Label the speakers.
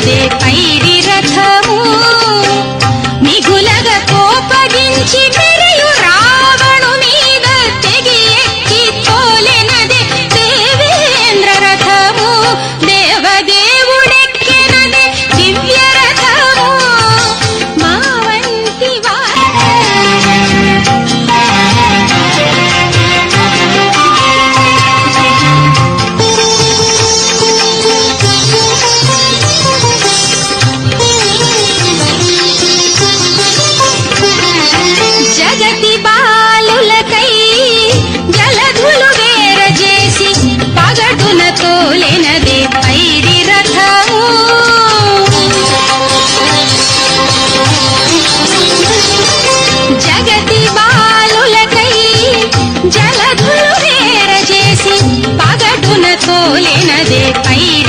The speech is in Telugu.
Speaker 1: నిలిచెదె పైడి రథము. మిగులగ కోపగించి మెరయు 满